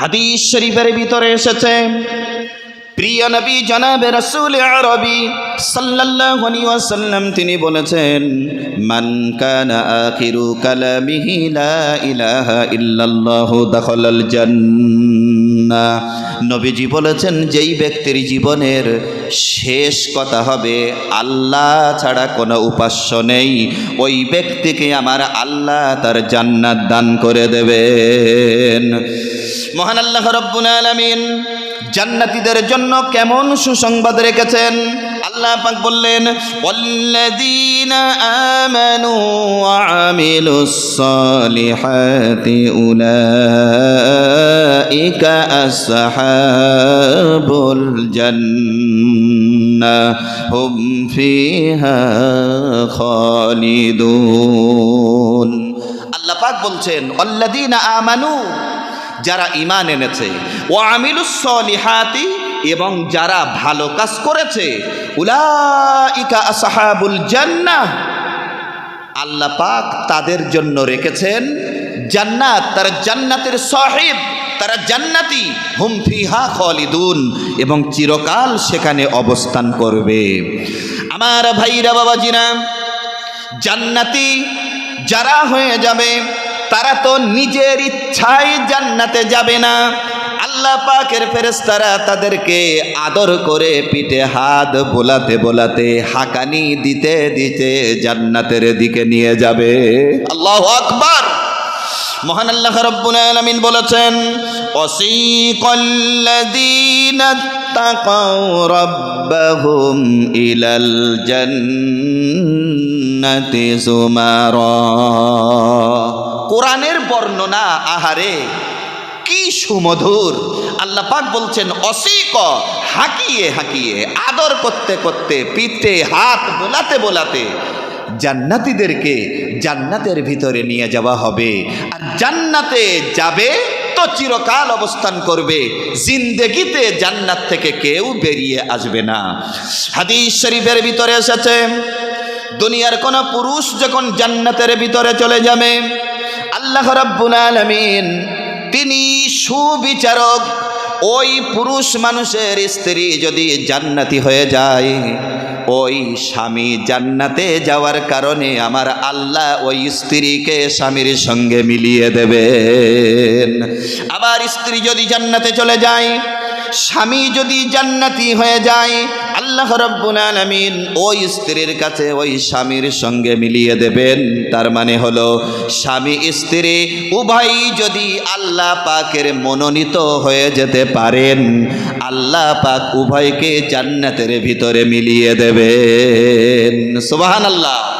হাদিস শরীফের ভিতরে এসেছে, প্রিয় নবী জনাবে রসুল আরবি সাল্লাল্লাহু ওয়াসাল্লাম তিনি বলেছেন, মান কানা আখিরু কালামিহি লা ইলাহা ইল্লাল্লাহু দাখালাল জান্নাহ। নবীজি বলেছেন, যেই ব্যক্তির জীবনের শেষ কথা হবে, আল্লাহ ছাড়া কোনো উপাস্য নেই। ওই ব্যক্তিকে আমার আল্লাহ তার জান্নাত দান করে দেবেন। মহান আল্লাহ রব্বুল আলামিন জান্নাতীদের জন্য কেমন সুসংবাদ রেখেছেন? আল্লাহ পাক বললেন, ওয়াল্লাযীনা আমানু ওয়া আমিলুস সালিহাতি উলাইকা আসহাবুল জান্নাহ, হুম ফিহা খালিদুন। আল্লাহ পাক বলছেন, ওয়াল্লাযীনা আমানু যারা ইমান এনেছে। ও আমিলুসলিহাতি এবং যারা ভালো কাজ করেছে। আল্লাহ পাক তাদের জন্য রেখেছেন জান্নাত। তারা জান্নাতের সাহেব, তারা জান্নাতি। হুম ফিহা খালিদুন এবং চিরকাল সেখানে অবস্থান করবে। আমার ভাইরা, বাবাজিরা, জান্নাতি যারা হয়ে যাবে তারা তো নিজের ইচ্ছায় জান্নাতে যাবে না। আল্লাহ পাকের ফেরেস্তারা তাদেরকে আদর করে পিঠে হাত বোলাতে বোলাতে হাকানি দিতে দিতে জান্নাতের দিকে নিয়ে যাবে। আল্লাহ আকবার। মহান আল্লাহ রব্বুল আলামিন বলেছেন অসীকল্লাযীনা তাকাও ইলাল কোরআনের বর্ণনা, আহারে, কি সুমধুর। আল্লাহ পাক বলছেন, অসিক, হাঁকিয়ে হাঁকিয়ে, আদর করতে করতে, পিঠে, হাত বোলাতে বোলাতে জান্নাতীদেরকে জান্নাতের ভিতরে নিয়ে যাওয়া হবে। আর জান্নাতে যাবে তো চিরকাল অবস্থান করবে। জিন্দেগিতে জান্নাত থেকে কেউ বেরিয়ে আসবে না। হাদিস শরীফের ভিতরে এসেছে, দুনিয়ার কোন পুরুষ যখন জান্নাতের ভিতরে চলে যাবে আল্লাহ রাব্বুল আলামিন, তিনি সুবিচারক, ওই পুরুষ মানুষের স্ত্রী যদি জান্নাতি হয়ে যায়, ওই স্বামী জান্নাতে যাওয়ার কারণে আমার আল্লাহ ওই স্ত্রীকে স্বামীর সঙ্গে মিলিয়ে দেবেন। আবার স্ত্রী যদি জান্নাতে চলে যায়, স্বামী যদি জান্নাতি হয়ে যায় আল্লাহ রব্বুল ওই স্ত্রীর কাছে ওই স্বামীর সঙ্গে মিলিয়ে দেবেন। তার মানে হলো, স্বামী স্ত্রী উভয়ই যদি আল্লাহ পাকের মনোনীত হয়ে যেতে পারেন, আল্লাহ পাক উভয়কে জান্নাতের ভিতরে মিলিয়ে দেবেন। সুবহানাল্লাহ।